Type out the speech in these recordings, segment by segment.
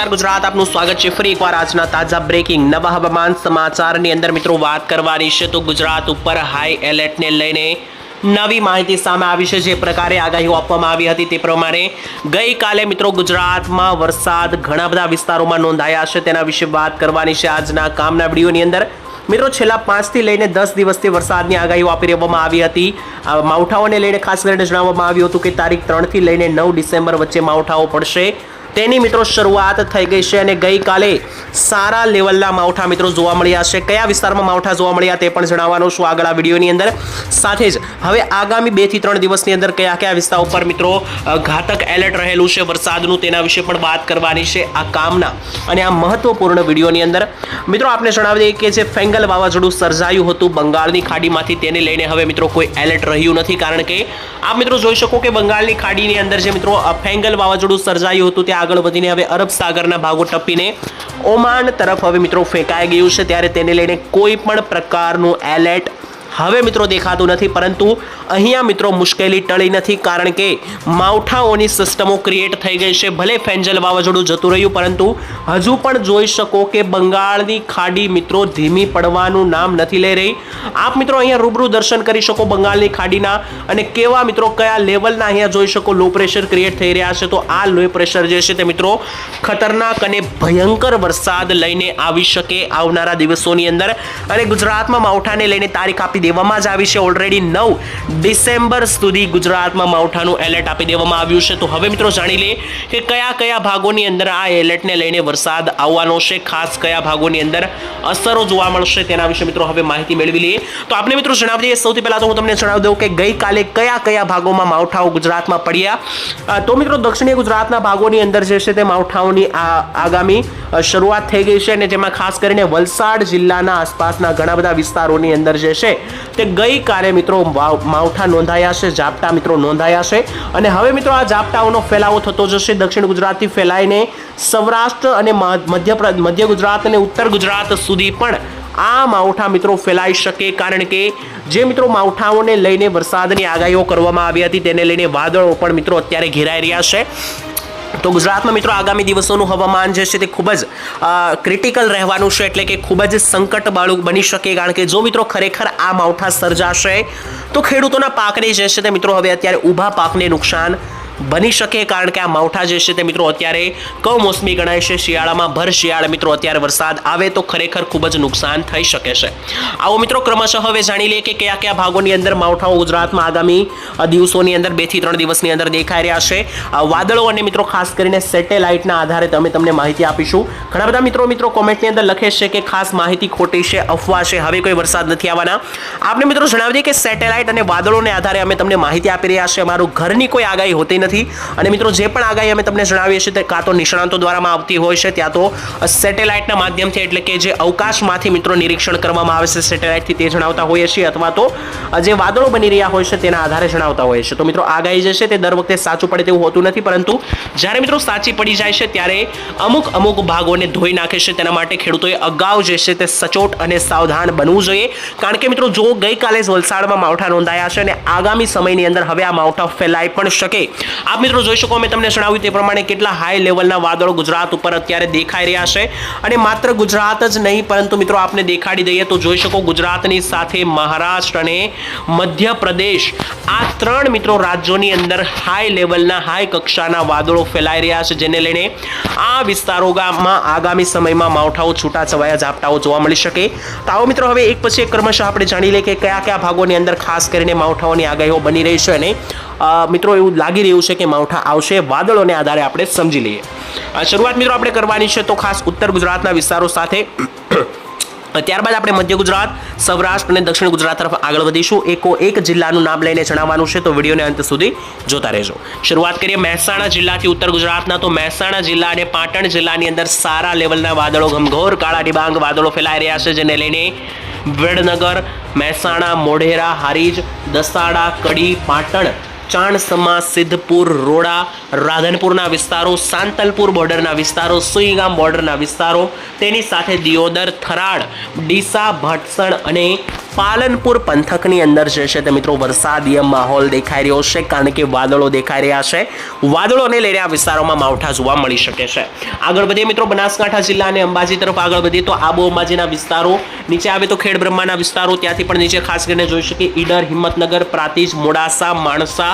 નમસ્કાર, ગુજરાત આપનું સ્વાગત છે. ફરી એકવાર આજના તાજા બ્રેકિંગ નવા હવામાન સમાચારની અંદર મિત્રો વાત કરવાની છે. તો ગુજરાત ઉપર હાઈ એલર્ટને લઈને નવી માહિતી સામે આવી છે. જે પ્રકારે આગાહીઓ આપવામાં આવી હતી તે પ્રમાણે ગઈકાલે મિત્રો ગુજરાતમાં વરસાદ ઘણા બધા વિસ્તારોમાં નોંધાયા છે. તેના વિશે વાત કરવાની છે આજના કામના વિડીયોની અંદર. મિત્રો છેલ્લા પાંચથી લઈને દસ દિવસથી વરસાદની આગાહીઓ આપી દેવામાં આવી હતી. માવઠાઓને લઈને ખાસ કરીને જણાવવામાં આવ્યું હતું કે તારીખ ત્રણથી લઈને નવ ડિસેમ્બર વચ્ચે માવઠાઓ પડશે. તેની મિત્રો શરૂઆત થઈ ગઈ છે અને ગઈકાલે સારા લેવલના માવઠા મિત્રો જોવા મળ્યા છે. કયા વિસ્તારમાં માવઠા જોવા મળ્યા તે પણ જણાવવાનું છું આગળ આ વિડીયોની અંદર. સાથે જ હવે આગામી બેથી ત્રણ દિવસની અંદર કયા કયા વિસ્તાર ઉપર મિત્રો ઘાતક એલર્ટ રહેલું છે વરસાદનું તેના વિશે પણ વાત કરવાની છે આ કામના. અને આ મહત્વપૂર્ણ વિડીયોની અંદર મિત્રો આપણે જણાવી દઈએ કે જે ફેંગલ વાવાઝોડું સર્જાયું હતું બંગાળની ખાડીમાંથી તેને લઈને હવે મિત્રો કોઈ એલર્ટ રહ્યું નથી. કારણ કે આપ મિત્રો જોઈ શકો કે બંગાળની ખાડીની અંદર જે મિત્રો ફેંગલ વાવાઝોડું સર્જાયું હતું તે આગળ વધીને હવે અરબ સાગરના ભાગો ટપીને ઓમાન તરફ હવે મિત્રો ફેંકાઈ ગયું છે. ત્યારે તેને લઈને કોઈ પણ પ્રકારનું એલર્ટ હવે મિત્રો દેખાતું નથી, પરંતુ અહીંયા મિત્રો મુશ્કેલી ટળી નથી, કારણ કે માવઠાઓની સિસ્ટમો ક્રિએટ થઈ ગઈ છે. ભલે ફેન્જલ વાવાઝોડું જતું રહ્યું, પરંતુ હજુ પણ જોઈ શકો કે બંગાળની ખાડી મિત્રો ધીમી પડવાનું નામ નથી લઈ રહી. આપ મિત્રો અહીંયા રૂબરૂ દર્શન કરી શકો બંગાળની ખાડીના, અને કેવા મિત્રો કયા લેવલના અહીંયા જોઈ શકો લો પ્રેશર ક્રિએટ થઈ રહ્યા છે. તો આ લો પ્રેશર જે છે તે મિત્રો ખતરનાક અને ભયંકર વરસાદ લઈને આવી શકે આવનારા દિવસોની અંદર. અને ગુજરાતમાં માવઠાને લઈને તારીખ આપી દેવામાં જ આવી છે. ઓલરેડી નવ ડિસેમ્બર સુધી ગુજરાતમાં માવઠાનું એલર્ટ આપી દેવામાં આવ્યું છે. તો હવે મિત્રો જાણી લઈએ કે કયા કયા ભાગોની અંદર આ એલર્ટને લઈને વરસાદ આવવાનો છે. ખાસ કયા ભાગોની અંદર અસરો જોવા મળશે તેના વિશે મિત્રો હવે માહિતી મેળવી લઈએ. તો આપણે મિત્રો જણાવી દઈએ, સૌથી પહેલાં તો હું તમને જણાવી દઉં કે ગઈકાલે કયા કયા ભાગોમાં માવઠાઓ ગુજરાતમાં પડ્યા. તો મિત્રો દક્ષિણીય ગુજરાતના ભાગોની અંદર જે છે તે માવઠાઓની આગામી શરૂઆત થઈ ગઈ છે અને જેમાં ખાસ કરીને વલસાડ જિલ્લાના આસપાસના ઘણા બધા વિસ્તારોની અંદર જે છે તે ગઈકાલે મિત્રો માવઠા નોંધાયા છે, ઝાપટા મિત્રો નોંધાયા છે. અને હવે મિત્રો આ ઝાપટાઓનો ફેલાવો થતો જશે. દક્ષિણ ગુજરાતથી ફેલાઈને સૌરાષ્ટ્ર અને મધ્ય મધ્ય ગુજરાત અને ઉત્તર ગુજરાત સુધી પણ આ માવઠા મિત્રો ફેલાઈ શકે. કારણ કે જે મિત્રો માવઠાઓને લઈને વરસાદની આગાહીઓ કરવામાં આવી હતી, તેને લઈને વાદળો પણ મિત્રો અત્યારે ઘેરાઈ રહ્યા છે. તો ગુજરાતમાં મિત્રો આગામી દિવસોનું હવામાન જે છે તે ખૂબ જ ક્રિટિકલ રહેવાનું છે એટલે કે ખૂબ જ સંકટબાળું બની શકે કારણ કે જો મિત્રો ખરેખર આ માવઠા સર્જાશે, તો ખેડૂતોના પાકને જે છે તે મિત્રો હવે અત્યારે ઊભા પાકને નુકસાન બની શકે કારણ કે આ માવઠા જે છે તે મિત્રો અત્યારે કમોસમી ગણાય છે. શિયાળામાં ભર શિયાળ મિત્રો અત્યારે વરસાદ આવે તો ખરેખર ખૂબ જ નુકસાન થઈ શકે છે. આવો મિત્રો ક્રમશઃ હવે જાણી લઈએ કે કયા કયા ભાગોની અંદર માવઠાઓ ગુજરાતમાં આગામી દિવસોની અંદર બેથી ત્રણ દિવસની અંદર દેખાઈ રહ્યા છે. વાદળો અને મિત્રો ખાસ કરીને સેટેલાઇટના આધારે તમે તમને માહિતી આપીશું. ઘણા બધા મિત્રો મિત્રો કોમેન્ટની અંદર લખે છે કે ખાસ માહિતી ખોટી છે, અફવા છે. હવે કોઈ વરસાદ નથી આવવાના. આપણે મિત્રો જણાવી દઈએ કે સેટેલાઇટ અને વાદળોને આધારે અમે તમને માહિતી આપી રહ્યા છે અમારું ઘરની કોઈ આગાહી હોતી નથી. અને મિત્રો, જે પણ આગાહી અમે તમને જણાવીએ છીએ તે કાં તો નિષ્ણાંતો દ્વારામાં આવતી હોય છે, ત્યાં તો સેટેલાઇટના માધ્યમથી એટલે કે જે અવકાશમાંથી મિત્રો નિરીક્ષણ કરવામાં આવે છે સેટેલાઇટથી તે જણાવતા હોઈએ છીએ અથવા તો જે વાદળો બની રહ્યા હોય છે તેના આધારે જણાવતા હોઈએ છીએ. તો મિત્રો, આગાહી જે છે તે દર વખતે સાચું પડે તેવું હોતું નથી, પરંતુ જ્યારે મિત્રો સાચી પડી જાય છે, ત્યારે અમુક અમુક ભાગોને ધોઈ નાખે છે. તેના માટે ખેડૂતોએ અગાઉ જે છે તે સચોટ અને સાવધાન બનવું જોઈએ. કારણ કે મિત્રો, જો ગઈકાલે જ વલસાડમાં માવઠા નોંધાયા છે અને આગામી સમયની અંદર હવે આ માવઠા ફેલાઈ પણ શકે. આપ મિત્રો જોઈ શકો, અમે તમને જણાવ્યું તે પ્રમાણે કેટલા હાઈ લેવલના વાદળો ગુજરાત ઉપર અત્યારે દેખાઈ રહ્યા છે. અને માત્ર ગુજરાત જ નહીં, પરંતુ મિત્રો આપને દેખાડી દઈએ તો જોઈ શકો ગુજરાતની સાથે મહારાષ્ટ્ર અને મધ્યપ્રદેશ આ ત્રણ મિત્રો રાજ્યોની અંદર હાઈ લેવલના હાઈ કક્ષાના વાદળો ફેલાઈ રહ્યા છે, જેને લઈને આ વિસ્તારોમાં આગામી સમયમાં માવઠાઓ છૂટાછવાયા ઝાપટાઓ જોવા મળી શકે. તો આવો મિત્રો, હવે એક પછી એક ક્રમશઃ આપણે જાણી લઈએ કે કયા કયા ભાગોની અંદર ખાસ કરીને માવઠાઓની આગાહીઓ બની રહી છે અને મિત્રો, એવું લાગી રહ્યું છે કે માવઠા આવશે. વાદળોને આધારે આપણે સમજી લઈએ. શરૂઆત મિત્રો આપણે કરવાની છે તો ખાસ ઉત્તર ગુજરાતના વિસ્તારો સાથે. ત્યારબાદ આપણે મધ્ય ગુજરાત, સૌરાષ્ટ્ર અને દક્ષિણ ગુજરાત તરફ આગળ વધીશું. એકો એક જિલ્લાનું નામ લઈને જણાવવાનું છે તો વિડીયોને અંત સુધી જોતા રહેજો. શરૂઆત કરીએ મહેસાણા જિલ્લાથી ઉત્તર ગુજરાતના તો મહેસાણા જિલ્લા અને પાટણ જિલ્લાની અંદર સારા લેવલના વાદળો ઘમઘોર કાળા ડિબાંગ વાદળો ફેલાઈ રહ્યા છે, જેને લઈને વડનગર, મહેસાણા, મોઢેરા, હારીજ, દસાડા, કડી, પાટણ ચાણસમા સિદ્ધપુર રોડા, રાધનપુરના વિસ્તારો, સાંતલપુર બોર્ડરના વિસ્તારો, સુઈગામ બોર્ડરના વિસ્તારો, તેની સાથે દિયોદર, થરાડ, ડીસા, ભટસણ અને પાલનપુર પંથકની અંદર જે છે તે મિત્રો વરસાદીય માહોલ દેખાઈ રહ્યો છે, કારણ કે વાદળો દેખાઈ રહ્યા છે. વાદળોને લઈને આ વિસ્તારોમાં માવઠા જોવા મળી શકે છે. આગળ વધીએ મિત્રો, બનાસકાંઠા જિલ્લા અને અંબાજી તરફ આગળ વધીએ તો આબુ અંબાજીના વિસ્તારો, નીચે આવે તો ખેડ બ્રહ્માના વિસ્તારો, ત્યાંથી પણ નીચે ખાસ કરીને જોઈ શકીએ ઈડર, હિંમતનગર, પ્રાતિજ, મોડાસા, માણસા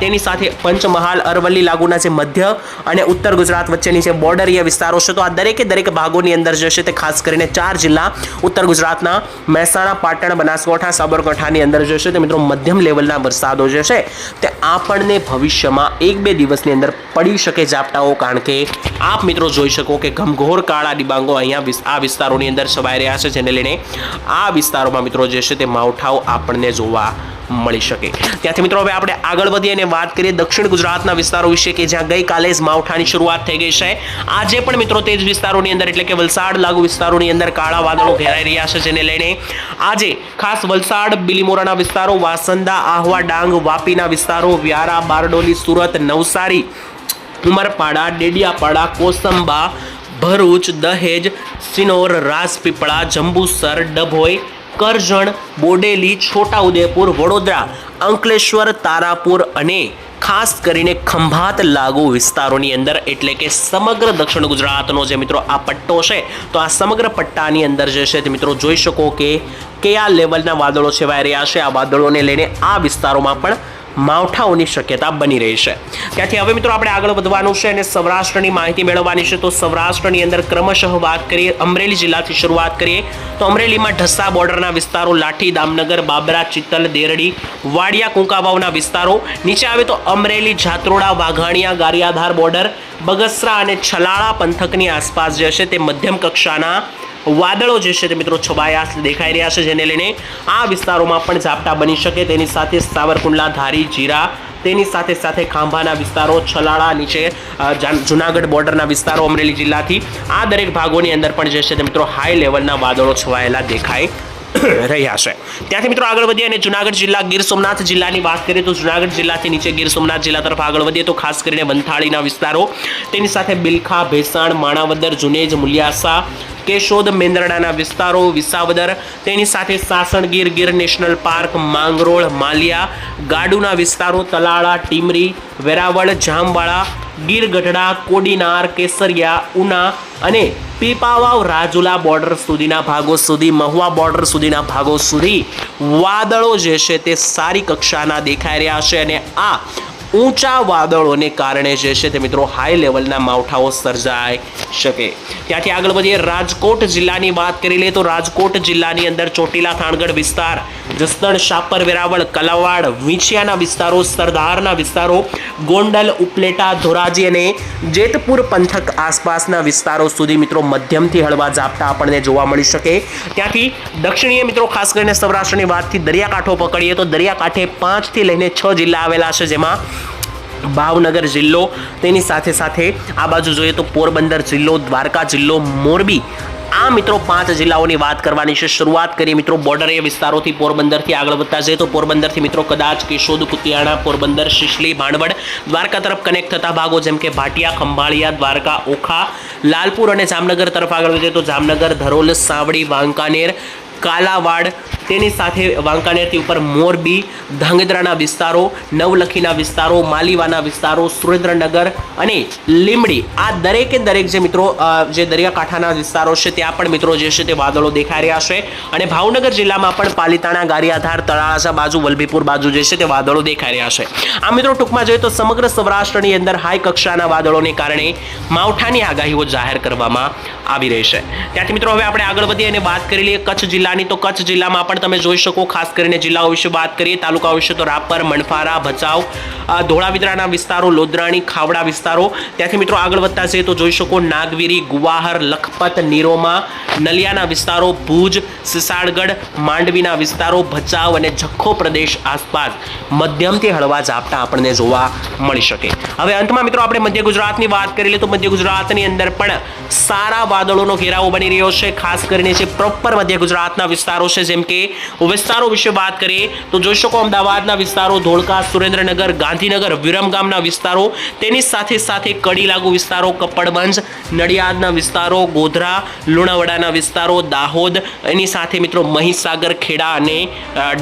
તેની સાથે પંચમહાલ, અરવલ્લી લાગુના જે મધ્ય અને ઉત્તર ગુજરાત વચ્ચેની જે બોર્ડરીય વિસ્તારો છે, તો આ દરેકે દરેક ભાગોની અંદર જે છે તે ખાસ કરીને ચાર જિલ્લા ઉત્તર ગુજરાતના મહેસાણા પાટણ, બનાસકાંઠા, સાબરકાંઠાની અંદર જે છે તે મિત્રો મધ્યમ લેવલના વરસાદો જે છે તે આપણને ભવિષ્યમાં એક બે દિવસની અંદર પડી શકે ઝાપટાઓ, કારણ કે આપ મિત્રો જોઈ શકો કે ઘમઘોર કાળા ડિબાંગો અહીંયા આ વિસ્તારોની અંદર છવાઈ રહ્યા છે, જેને લઈને આ વિસ્તારોમાં મિત્રો જે છે તે માવઠાઓ આપણને જોવા મળી શકે. ત્યાંથી મિત્રો હવે આપણે આગળ વધીએ અને વાત કરીએ દક્ષિણ ગુજરાતના વિસ્તારો વિશે કે જ્યાં ગઈકાલે જ માવઠાની શરૂઆત થઈ ગઈ છે. આજે પણ મિત્રો તે જ વિસ્તારોની અંદર એટલે કે વલસાડ લાગુ વિસ્તારોની અંદર કાળા વાદળો ઘેરાઈ રહ્યા છે જેને લઈને આજે ખાસ વલસાડ, બિલીમોરાના વિસ્તારો, વાસંદા, આહવા, ડાંગ, વાપીના વિસ્તારો, વ્યારા, બારડોલી, સુરત, નવસારી, ઉમરપાડા, ડેડિયાપાડા, કોસંબા, ભરૂચ, દહેજ, સિનોર, રાજપીપળા, જંબુસર, ડભોઈ કરજણ, બોડેલી, છોટાઉદેપુર, વડોદરા, અંકલેશ્વર, તારાપુર અને ખાસ કરીને ખંભાત લાગુ વિસ્તારોની અંદર એટલે કે સમગ્ર દક્ષિણ ગુજરાતનો જે મિત્રો આ પટ્ટો છે, તો આ સમગ્ર પટ્ટાની અંદર જે છે તે મિત્રો જોઈ શકો કે કયા લેવલના વાદળો છેવાઈ રહ્યા છે. આ વાદળોને લઈને આ વિસ્તારોમાં પણ માવઠાઓની શક્યતા બની રહી છે. ત્યાંથી હવે મિત્રો આપણે આગળ વધવાનું છે અને સૌરાષ્ટ્રની માહિતી મેળવવાની છે. તો સૌરાષ્ટ્રની અંદર ક્રમશઃ વાત કરીએ, અમરેલી જિલ્લાથી શરૂઆત કરીએ. તો અમરેલીમાં ઢસા બોર્ડરના વિસ્તારો, લાઠી, દામનગર, બાબરા, ચિત્તલ, દેરડી, વાડિયા, કુંકાવાવના વિસ્તારો. નીચે આવે તો અમરેલી, જાત્રોડા, વાઘાણિયા, ગારિયાધાર બોર્ડર, બગસરા અને છલાળા પંથકની આસપાસ જે છે તે મધ્યમ કક્ષાના વાદળો જે છે તે મિત્રો છવાયા દેખાઈ રહ્યા છે, જેને લઈને આ વિસ્તારોમાં પણ ઝાપટા બની શકે. તેની સાથે સાવરકુંડલા, ધારી, જીરા, તેની સાથે સાથે ખાંભાના વિસ્તારો, છલાળા નીચે જુનાગઢ બોર્ડરના વિસ્તારો, અમરેલી જિલ્લાથી આ દરેક ભાગોની અંદર પણ જે છે તે મિત્રો હાઈ લેવલના વાદળો છવાયેલા દેખાય રહ્યા છે. ત્યાંથી મિત્રો આગળ વધીએ અને જુનાગઢ જિલ્લા ગીર સોમનાથ જિલ્લાની વાત કરીએ તો જુનાગઢ જિલ્લાથી નીચે ગીર સોમનાથ જિલ્લા તરફ આગળ વધીએ તો ખાસ કરીને વંથાળીના વિસ્તારો. તેની સાથે બિલખા, ભેસાણ, માણાવદર, જુનેજ, મુલિયાસા, કેશોદ, મેંદરડાના વિસ્તારો, વિસાવદર, તેની સાથે સાસણગીર ગીર નેશનલ પાર્ક, માંગરોળ, માલિયા, ગાડુના વિસ્તારો, તલાળા, ટીમરી, વેરાવળ જામવાળા ગીર ગઢડા કોડીનાર, કેસરિયા, ઉના અને પીપાવાવ રાજુલા બોર્ડર સુધીના ભાગો સુધી, મહુવા બોર્ડર સુધીના ભાગો સુધી વાદળો જે છે તે સારી કક્ષાના દેખાઈ રહ્યા છે અને આ ઊંચા વાદળોને કારણે જે છે તે મિત્રો હાઈ લેવલના માવઠાઓ સર્જાઈ શકે. ત્યાંથી આગળ વધીએ, રાજકોટ જિલ્લાની વાત કરી લઈએ તો રાજકોટ જિલ્લાની અંદર ચોટીલા, થાણગઢ વિસ્તાર જસદણ, શાપર, વેરાવળ, કલાવાડ, વીંછિયાના વિસ્તારો, સરદારના વિસ્તારો, ગોંડલ, ઉપલેટા, ધોરાજી અને જેતપુર પંથક આસપાસના વિસ્તારો સુધી મિત્રો મધ્યમથી હળવા ઝાપટા આપણને જોવા મળી શકે. ત્યાંથી દક્ષિણીય મિત્રો, ખાસ કરીને સૌરાષ્ટ્રની વાતથી દરિયાકાંઠો પકડીએ તો દરિયાકાંઠે પાંચથી લઈને છ જિલ્લા આવેલા છે, જેમાં ભાવનગર જિલ્લો, તેની સાથે સાથે આ બાજુ જોઈએ તો પોરબંદર જિલ્લો, દ્વારકા જિલ્લો, મોરબી આ મિત્રો પાંચ જિલ્લાઓની વાત કરવાની છે. શરૂઆત કરીએ મિત્રો બોર્ડર એ વિસ્તારોથી, પોરબંદરથી આગળ વધતા જઈએ તો પોરબંદરથી મિત્રો કદાચ કેશોદ, કુતિયાણા, પોરબંદર, શિશલી ભાંડવડ દ્વારકા તરફ કનેક્ટ થતા ભાગો જેમ કે ભાટિયા, ખંભાળિયા, દ્વારકા, ઓખા, લાલપુર અને જામનગર તરફ આગળ વધીએ તો જામનગર, ધરોલ, સાવડી, વાંકાનેર, કાલાવાડ તેની સાથે વાંકાનેરથી ઉપર મોરબી, ધાંગધ્રાના વિસ્તારો, નવલખીના વિસ્તારો, માલીવાના વિસ્તારો, સુરેન્દ્રનગર અને લીમડી આ દરેકે દરેક જે મિત્રો જે દરિયાકાંઠાના વિસ્તારો છે, ત્યાં પણ મિત્રો જે છે તે વાદળો દેખાઈ રહ્યા છે. અને ભાવનગર જિલ્લામાં પણ પાલિતાણા, ગારિયાધાર, તળાજા બાજુ, વલભીપુર બાજુ જે છે તે વાદળો દેખાઈ રહ્યા છે. આ મિત્રો ટૂંકમાં જોઈએ તો સમગ્ર સૌરાષ્ટ્રની અંદર હાઈ કક્ષાના વાદળોને કારણે માવઠાની આગાહીઓ જાહેર કરવામાં આવી રહી છે. ત્યાંથી મિત્રો હવે આપણે આગળ વધીએ અને વાત કરી લઈએ કચ્છ જિલ્લાની. તો કચ્છ જિલ્લામાં પણ તમે જોઈ શકો, ખાસ કરીને જિલ્લાઓ વિશે વાત કરીએ, તાલુકાઓ વિશે તો રાપર, મણફારા, ભચાઉ ધોળાવીદરાના વિસ્તારો, લોદરાણી, ખાવડા વિસ્તારો. ત્યાંથી મિત્રો આગળ વધતા જઈએ તો જોઈ શકો નાગવીરી, ગુવાહર, લખપત, નીરોમા, નલિયાના વિસ્તારો, ભુજ સિસાળગઢ માંડવીના વિસ્તારો, ભચાઉ અને જખો પ્રદેશ આસપાસ મધ્યમથી હળવા ઝાપટા આપણને જોવા મળી શકે. હવે અંતમાં મિત્રો આપણે મધ્ય ગુજરાતની વાત કરી લઈએ તો મધ્ય ગુજરાતની અંદર પણ સારા વાદળોનો ઘેરાવો બની રહ્યો છે, ખાસ કરીને જે પ્રોપર મધ્ય ગુજરાતના વિસ્તારો છે, જેમ કે વિસ્તારો વિશે વાત કરીએ તો જોઈ અમદાવાદના વિસ્તારો ધોળકા સુરેન્દ્રનગર ગાંધીનગર વિરમગામના વિસ્તારો તેની સાથે સાથે કડી લાગુ વિસ્તારો કપડવંજ નડિયાદના વિસ્તારો ગોધરા લુણાવાડાના વિસ્તારો દાહોદ એની સાથે મિત્રો મહીસાગર ખેડા અને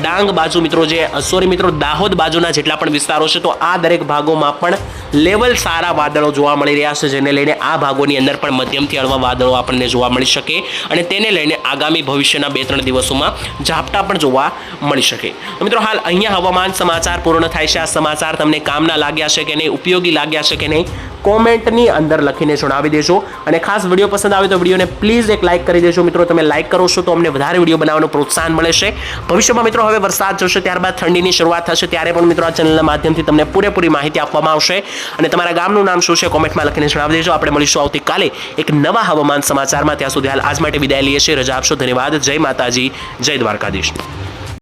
ડાંગ બાજુ મિત્રો જે સોરી મિત્રો દાહોદ બાજુના જેટલા પણ વિસ્તારો છે તો આ દરેક ભાગોમાં પણ લેવલ સારા વાદળો જોવા મળી રહ્યા છે, જેને લઈને આ ભાગોની અંદર પણ મધ્યમથી હળવા વાદળો આપણને જોવા મળી શકે, અને તેને લઈને આગામી ભવિષ્યના બે ત્રણ દિવસોમાં ઝાપટા પણ જોવા મળી શકે. મિત્રો હાલ અહીંયા હવામાન સમાચાર પૂર્ણ થાય છે. આ સમાચાર તમને કામના લાગ્યા છે કે નહીં? ઉપયોગી લાગ્યા છે કે નહીં? કોમેન્ટની અંદર લખીને જણાવી દેજો. અને ખાસ વીડિયો પસંદ આવે તો વિડીયોને પ્લીઝ એક લાઇક કરી દેજો. મિત્રો, તમે લાઇક કરો છો તો અમને વધારે વીડિયો બનાવવાનું પ્રોત્સાહન મળે છે. ભવિષ્યમાં મિત્રો, હવે વરસાદ જશે, ત્યારબાદ ઠંડીની શરૂઆત થશે, ત્યારે પણ મિત્રો આ ચેનલના માધ્યમથી તમને પૂરેપૂરી માહિતી આપવામાં આવશે. અને તમારા ગામનું નામ શું છે, કોમેન્ટમાં લખીને જણાવી દેજો. આપણે મળીશું આવતીકાલે એક નવા હવામાન સમાચારમાં. ત્યાં સુધી હાલ આજ માટે વિદાય લઈએ છીએ. રજા આપશો. ધન્યવાદ. જય માતાજી. જય દ્વારકાધીશ.